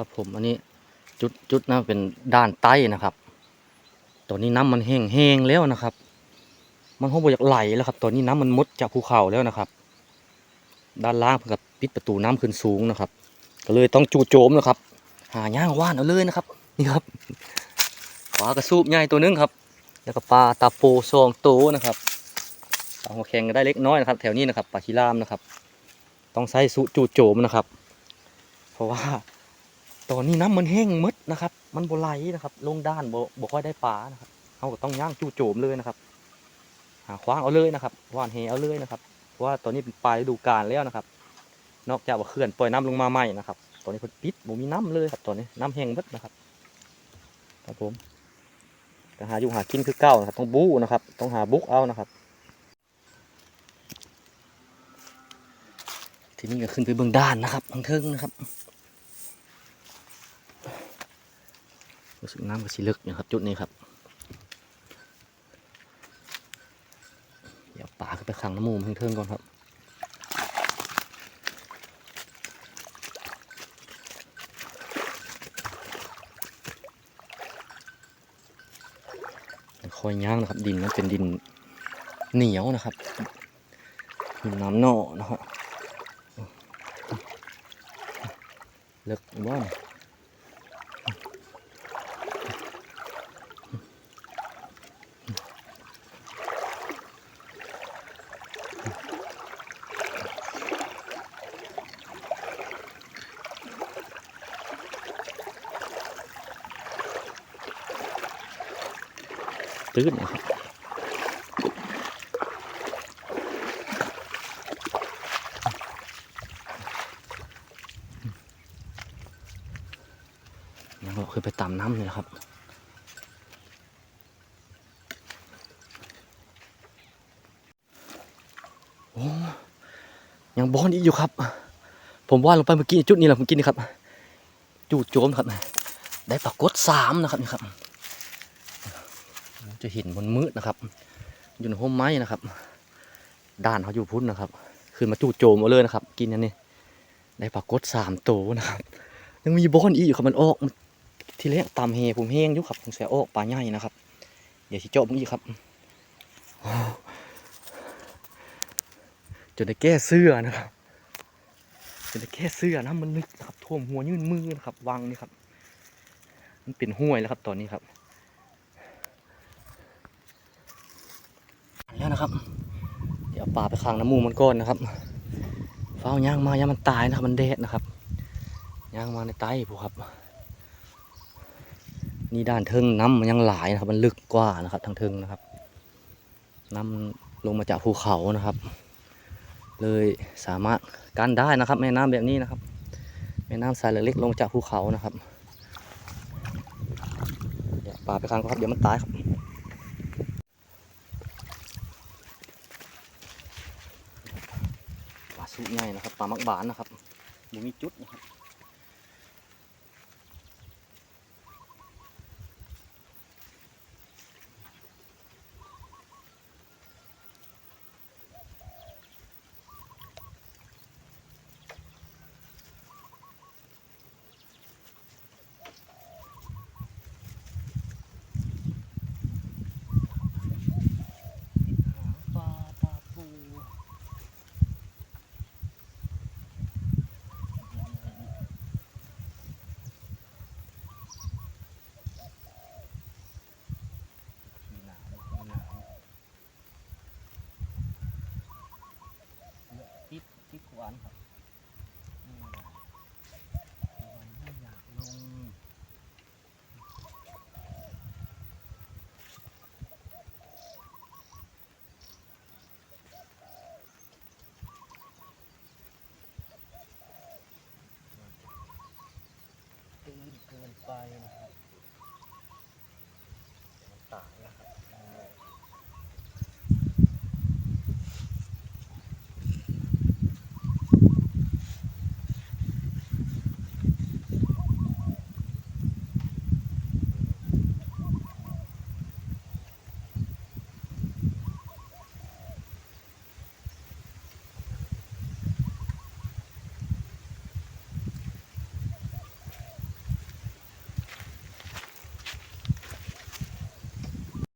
ครับผมอันนี้จุดจุดนะเป็นด้านใต้นะครับ ตอนนี้น้ำมันแห้งแห้งแล้วนะครับ มันคงบ่อยากไหลแล้วครับ ตอนนี้น้ำมันมดจากภูเขาแล้วนะครับ ด้านล่างเพิ่นกับปิดประตูน้ำขึ้นสูงนะครับ ก็เลยต้องจู่โจมนะครับ หาย่างว่านเอาเลยนะครับ นี่ครับปลากระสูบใหญ่ตัวหนึงครับ แล้วก็ปลาตาโปซองโตนะครับปลาหัวแข็งก็ได้เล็กน้อยนะครับ แถวนี้นะครับปลาชิลามนะครับ ต้องใช้สุจู่โจมนะครับ เพราะว่า ตอนนี้น้ำมันแห้งหมดนะครับ มันบ่ไหลนะครับ ลงด้านบ่บ่ค่อยได้ปลานะครับเขาก็ต้องย่างจู่โจมเลยนะครับหาคว้างเอาเลยนะครับว่านเฮเอาเลยนะครับเพราะว่าตอนนี้เป็นปลายฤดูกาลแล้วนะครับ นอกจากว่าเขื่อนปล่อยน้ำลงมาใหม่นะครับ ตอนนี้เพิ่นปิดบ่มีน้ำเลยครับ ตอนนี้น้ำแห้งหมดนะครับครับผมแต่หาอยู่หากินคือเก้านะครับ ต้องบู๊นะครับ ต้องหาบุกเอานะครับ ทีนี้ก็ขึ้นไปเบื้องด้านนะครับทางเทิงนะครับ รู้สึกน้ำก็สีลึกนะครับ จุดนี้ครับ เดี๋ยวป่าขึ้นไปขังน้ำมูมเทิงๆก่อนครับคอยย่างนะครับ ดินนันเป็นดินเหนียวนะครับดินน้ำหน่อนะฮะเลิกว่าน ตื้นนะครับแล้วก็ขึ้นไปตามน้ำเลยครับโอ้ยังบอนอีกอยู่ครับ ผมว่าลงไปเมื่อกี้จุดนี้แหละเมื่อกี้นี่ครับจูดโจมครับ ได้ปรากฏสามนะครับนี่ครับ จะเห็นบนมืดนะครับ อยู่ในห้มไม้นะครับด้านเขาอยู่พุ่นนะครับ ขึ้นมาจู่โจมเอาเลยนะครับ กินอันนี้ได้ปรากฏสามตัวนะครับยังมีบอนอีกอยู่ครับมันออกทีแรกตามเฮผมเฮงอยู่ครับผมเสียออกปลาใหญ่นะครับ เดี๋ยวสิเจาะมึงอีกครับจนได้แก้เสื้อนะครับจนได้แก้เสื้อนะมันลึกครับท่วมหัวยื่นมือนะครับวังนี่ครับ มันเป็นห้วยแล้วครับตอนนี้ครับ แล้วนะครับ เดี๋ยวปลาไปขังน้ำมูมันก้อนนะครับเฝ้าย่างมาย่างมันตายนะครับ มันแดดนะครับย่างมาในไต้พวกครับ นี่ด้านเทิงน้ำมันยังหลายนะครับ มันลึกกว่านะครับ ทางเทิงนะครับ น้ำลงมาจากภูเขานะครับ เลยสามารถกันได้นะครับ แม่น้ำแบบนี้นะครับ แม่น้ำสายเล็กๆลงจากภูเขานะครับ เดี๋ยวปลาไปครั้งครับเดี๋ยวมันตายครับ ปลาสุใหญ่นะครับปลามักบานนะครับดูมีจุดนะครับ tayo.